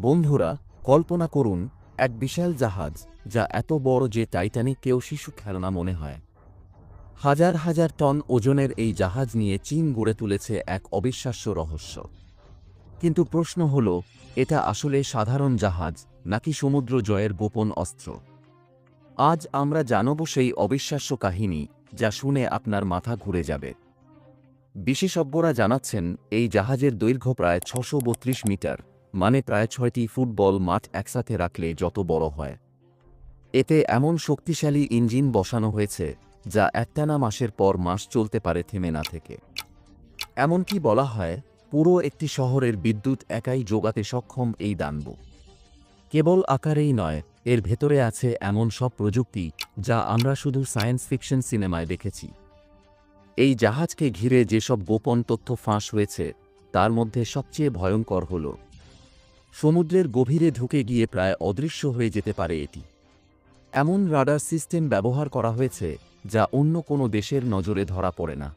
বন্ধুরা, কল্পনা করুন, এক বিশাল জাহাজ, যা এত বড় যে টাইটানিক কেউ শিশু খেলনা মনে হয়। হাজার হাজার টন ওজনের এই জাহাজ নিয়ে চীন গড়ে তুলেছে এক অবিশ্বাস্য রহস্য। কিন্তু প্রশ্ন হল, এটা আসলে সাধারণ জাহাজ, নাকি সমুদ্র জয়ের গোপন অস্ত্র? আজ আমরা জানব সেই অবিশ্বাস্য কাহিনী, যা শুনে আপনার মাথা ঘুরে যাবে। বিশেষজ্ঞরা জানাচ্ছেন, এই জাহাজের দৈর্ঘ্য প্রায় ছশো মিটার। মানে প্রায় ছয়টি ফুটবল মাঠ একসাথে রাখলে যত বড় হয়। এতে এমন শক্তিশালী ইঞ্জিন বসানো হয়েছে, যা একটানা মাসের পর মাস চলতে পারে থেমে না থেকে। এমনকি বলা হয়, পুরো একটি শহরের বিদ্যুৎ একাই যোগাতে সক্ষম এই দানব। কেবল আকারেই নয়, এর ভেতরে আছে এমন সব প্রযুক্তি, যা আমরা শুধু সায়েন্স ফিকশন সিনেমায় দেখেছি। এই জাহাজকে ঘিরে যেসব গোপন তথ্য ফাঁস হয়েছে, তার মধ্যে সবচেয়ে ভয়ঙ্কর হল সমুদ্রের গভীরে ঢুকে গিয়ে প্রায় অদৃশ্য হয়ে যেতে পারে এটি। এমন রাডার সিস্টেম ব্যবহার করা হয়েছে, যা অন্য কোনো দেশের নজরে ধরা পড়ে না।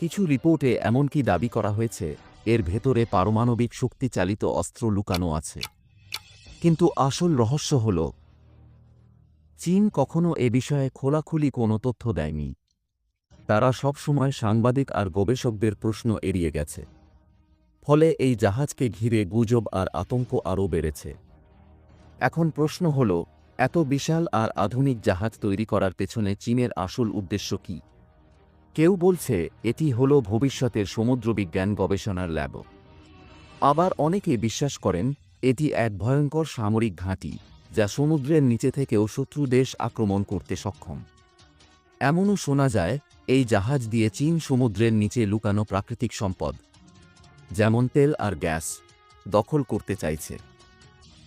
কিছু রিপোর্টে এমনকি দাবি করা হয়েছে, এর ভেতরে পারমাণবিক শক্তিচালিত অস্ত্র লুকানো আছে। কিন্তু আসল রহস্য হল, চীন কখনো এ বিষয়ে খোলাখুলি কোনো তথ্য দেয়নি। তারা সবসময় সাংবাদিক আর গবেষকদের প্রশ্ন এড়িয়ে গেছে। ফলে এই জাহাজকে ঘিরে গুজব আর আতঙ্ক আরও বেড়েছে। এখন প্রশ্ন হল, এত বিশাল আর আধুনিক জাহাজ তৈরি করার পেছনে চীনের আসল উদ্দেশ্য কি? কেউ বলছে, এটি হল ভবিষ্যতের সমুদ্রবিজ্ঞান গবেষণার ল্যাব। আবার অনেকে বিশ্বাস করেন, এটি এক ভয়ঙ্কর সামরিক ঘাঁটি, যা সমুদ্রের নিচে থেকেও শত্রু দেশ আক্রমণ করতে সক্ষম। এমনও শোনা যায়, এই জাহাজ দিয়ে চীন সমুদ্রের নিচে লুকানো প্রাকৃতিক সম্পদ। যেমন তেল আর গ্যাস দখল করতে চাইছে।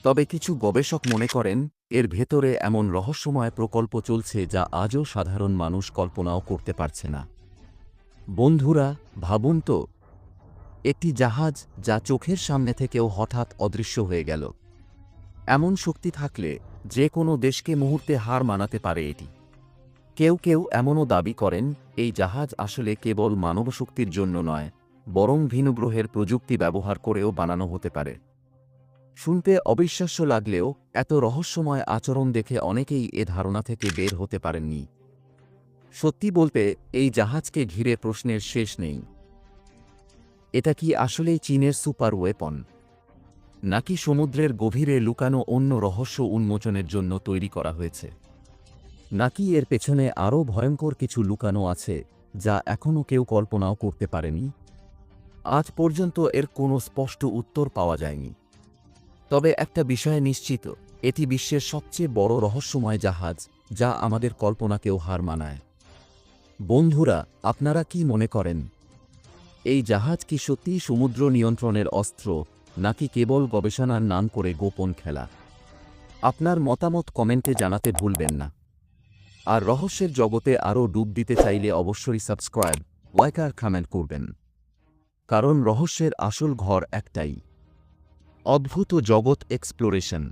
তবে কিছু গবেষক মনে করেন, এর ভেতরে এমন রহস্যময় প্রকল্প চলছে যা আজও সাধারণ মানুষ কল্পনাও করতে পারছে না। বন্ধুরা, ভাবুন তো, একটি জাহাজ যা চোখের সামনে থেকেও হঠাৎ অদৃশ্য হয়ে গেল। এমন শক্তি থাকলে যে কোনো দেশকে মুহূর্তে হার মানাতে পারে এটি। কেউ কেউ এমনও দাবি করেন, এই জাহাজ আসলে কেবল মানবশক্তির জন্য নয় বরং ভিন্ন গ্রহের প্রযুক্তি ব্যবহার করেও বানানো হতে পারে। শুনতে অবিশ্বাস্য লাগলেও এত রহস্যময় আচরণ দেখে অনেকেই এ ধারণা থেকে বের হতে পারেননি। সত্যি বলতে, এই জাহাজকে ঘিরে প্রশ্নের শেষ নেই। এটা কি আসলেই চীনের সুপার ওয়েপন? নাকি সমুদ্রের গভীরে লুকানো অন্য রহস্য উন্মোচনের জন্য তৈরি করা হয়েছে? নাকি এর পেছনে আরও ভয়ঙ্কর কিছু লুকানো আছে, যা এখনও কেউ কল্পনাও করতে পারেনি? আজ পর্যন্ত এর কোনো স্পষ্ট উত্তর পাওয়া যায়নি। তবে একটা বিষয় নিশ্চিত, এটি বিশ্বের সবচেয়ে বড় রহস্যময় জাহাজ, যা আমাদের কল্পনাকেও হার মানায়। বন্ধুরা, আপনারা কি মনে করেন? এই জাহাজ কি সত্যিই সমুদ্র নিয়ন্ত্রণের অস্ত্র, নাকি কেবল গবেষণার নাম করে গোপন খেলা? আপনার মতামত কমেন্টে জানাতে ভুলবেন না। আর রহস্যের জগতে আরও ডুব দিতে চাইলে অবশ্যই সাবস্ক্রাইব আর কমেন্ট করবেন। কারণ রহস্যের আসল ঘর একটাই। অদ্ভুত জগৎ এক্সপ্লোরেশন